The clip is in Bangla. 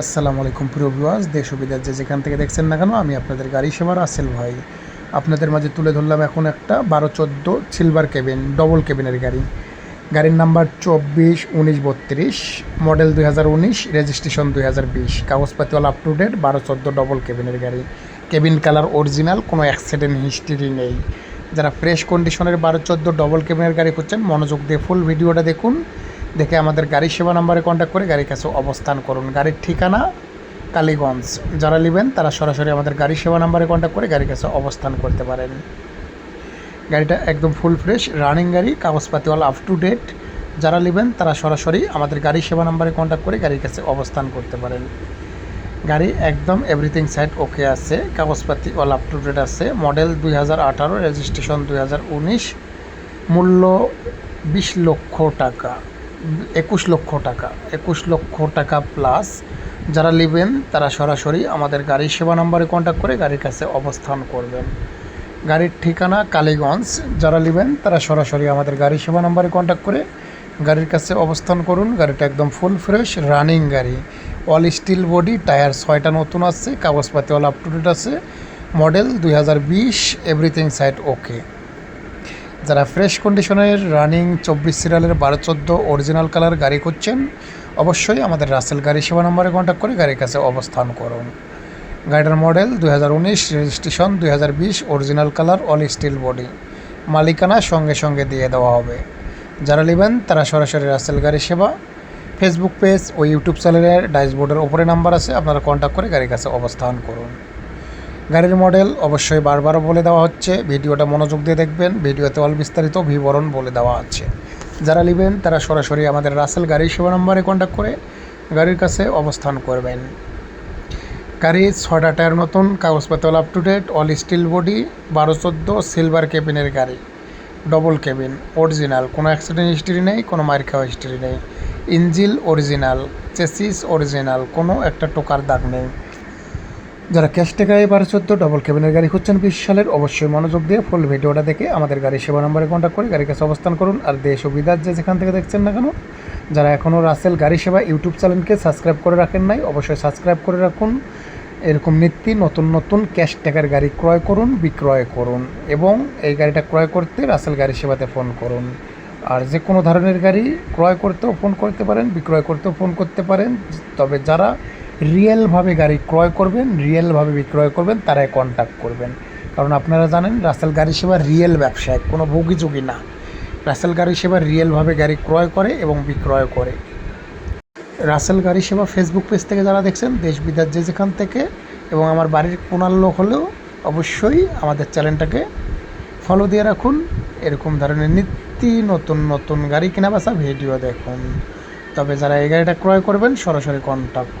আসসালামু আলাইকুম প্রিয় ভিউয়ার্স, দেশ বিদেশ যে যেখান থেকে দেখছেন না কেন, আমি আপনাদের গাড়ি সেবার আসেল ভাই। আপনাদের মাঝে তুলে ধরলাম এখন একটা বারো চোদ্দ সিলভার কেবিন ডবল কেবিনের গাড়ি। গাড়ির নাম্বার চব্বিশ, উনিশ, বত্রিশ মডেল দুই হাজার উনিশ রেজিস্ট্রেশন দুই হাজার বিশ কাগজপাতি অল আপ টু ডেট বারো চোদ্দ ডবল কেবিনের গাড়ি। কেবিন কালার অরিজিনাল কোনো অ্যাক্সিডেন্ট হিস্ট্রি নেই। যারা ফ্রেশ কন্ডিশনের বারো চোদ্দ ডবল কেবিনের গাড়ি খুঁজছেন, মনোযোগ দিয়ে ফুল ভিডিওটা দেখুন। দেখে আমাদের গাড়ি সেবা নাম্বারে কন্ট্যাক্ট করে গাড়ির কাছে অবস্থান করুন। গাড়ির ঠিকানা কালীগঞ্জ। যারা নেবেন, তারা সরাসরি আমাদের গাড়ি সেবা নাম্বারে কন্ট্যাক্ট করে গাড়ির কাছে অবস্থান করতে পারেন। গাড়িটা একদম ফুল ফ্রেশ রানিং গাড়ি, কাগজপাতি অল আপ টু ডেট যারা নেবেন, তারা সরাসরি আমাদের গাড়ি সেবা নাম্বারে কন্ট্যাক্ট করে গাড়ির কাছে অবস্থান করতে পারেন। গাড়ি একদম এভরিথিং সাইড ওকে আছে, কাগজপাতি অল আপ টু ডেট আছে। মডেল দুই হাজার আঠারো রেজিস্ট্রেশন দুই হাজার উনিশ। মূল্য বিশ লক্ষ টাকা। একুশ লক্ষ টাকা। একুশ লক্ষ টাকা প্লাস যারা নেবেন, তারা সরাসরি আমাদের গাড়ি সেবা নম্বরে কন্ট্যাক্ট করে গাড়ির কাছে অবস্থান করবেন। গাড়ির ঠিকানা কালীগঞ্জ। যারা নেবেন, তারা সরাসরি আমাদের গাড়ি সেবা নম্বরে কন্ট্যাক্ট করে গাড়ির কাছে অবস্থান করুন। গাড়িটা একদম ফুল ফ্রেশ রানিং গাড়ি। অল স্টিল বডি টায়ার ছয়টা নতুন আছে, কাগজপাতি অল আপ টু ডেট আছে। মডেল দুই হাজার বিশ এভরিথিং সাইড ওকে যারা ফ্রেশ কন্ডিশনের রানিং চব্বিশ সিরিয়ালের বারো চোদ্দ অরিজিনাল কালার গাড়ি করছেন অবশ্যই আমাদের রাসেল গাড়ি সেবা নম্বরে কন্ট্যাক্ট করে গাড়ির কাছে অবস্থান করুন। গাড়িটার মডেল দুই হাজার উনিশ রেজিস্ট্রেশন দুই হাজার বিশ original colour all steel body মালিকানা সঙ্গে সঙ্গে দিয়ে দেওয়া হবে। যারা নেবেন, তারা সরাসরি রাসেল গাড়ি সেবা। ফেসবুক পেজ ও ইউটিউব চ্যানেলের ডাইসবোর্ডের ওপরে নাম্বার আছে, আপনারা কন্ট্যাক্ট করে গাড়ির কাছে অবস্থান করুন। গাড়ির মডেল অবশ্যই বারবার বলে দেওয়া হচ্ছে। ভিডিওটা মনোযোগ দিয়ে দেখবেন। ভিডিওতে অল বিস্তারিত বিবরণ বলে দেওয়া আছে। যারা নেবেন, তারা সরাসরি আমাদের রাসেল গাড়ি সেবা নম্বরে কন্ট্যাক্ট করে গাড়ির কাছে অবস্থান করবেন। গাড়ি ছয়টা টায়ার নতুন, কাগজপত্র up to date all steel body বারো চোদ্দ সিলভার কেবিনের গাড়ি। ডবল কেবিন অরিজিনাল কোনো অ্যাক্সিডেন্ট হিস্ট্রি নেই, কোনো মার খাওয়া হিস্ট্রি নেই। ইঞ্জিল অরিজিনাল চেসিস অরিজিনাল কোনো একটা টোকার দাগ নেই। যারা ক্যাশ টাকায় বারো চোদ্দ ডবল কেবিনের গাড়ি খুঁজছেন, বিশ সালের অবশ্যই মনোযোগ দিয়ে ফুল ভিডিওটা দেখে আমাদের গাড়ি সেবা নম্বরে কন্ট্যাক্ট করে গাড়ির কাছে অবস্থান করুন আর দেশ ও যে যেখান থেকে দেখছেন না কেন, যারা এখনও রাসেল গাড়ি সেবা ইউটিউব চ্যানেলকে সাবস্ক্রাইব করে রাখেন নাই, অবশ্যই সাবস্ক্রাইব করে রাখুন। এরকম নিত্য নতুন নতুন ক্যাশ টাকার গাড়ি ক্রয় করুন, বিক্রয় করুন এবং এই গাড়িটা ক্রয় করতে রাসেল গাড়ি সেবাতে ফোন করুন। আর যে কোনো ধরনের গাড়ি ক্রয় করতেও ফোন করতে পারেন, বিক্রয় করতেও ফোন করতে পারেন, তবে যারা রিয়েলভাবে গাড়ি ক্রয় করবেন, রিয়েলভাবে বিক্রয় করবেন, তারাই কন্ট্যাক্ট করবেন। কারণ আপনারা জানেন, রাসেল গাড়ি সেবা রিয়েল ব্যবসায়, কোনো ভুগিচুগি না। রাসেল গাড়ি সেবা রিয়েলভাবে গাড়ি ক্রয় করে এবং বিক্রয় করে। রাসেল গাড়ি সেবা ফেসবুক পেজ থেকে যারা দেখছেন, দেশ বিদেশ যে যেখান থেকে, এবং আমার বাড়ির কোনার লোক হলেও অবশ্যই আমাদের চ্যানেলটাকে ফলো দিয়ে রাখুন। এরকম ধরনের নিত্য নতুন নতুন গাড়ি কেনা ভিডিও দেখুন। তবে যারা এই গাড়িটা ক্রয় করবেন, সরাসরি কন্ট্যাক্ট করুন।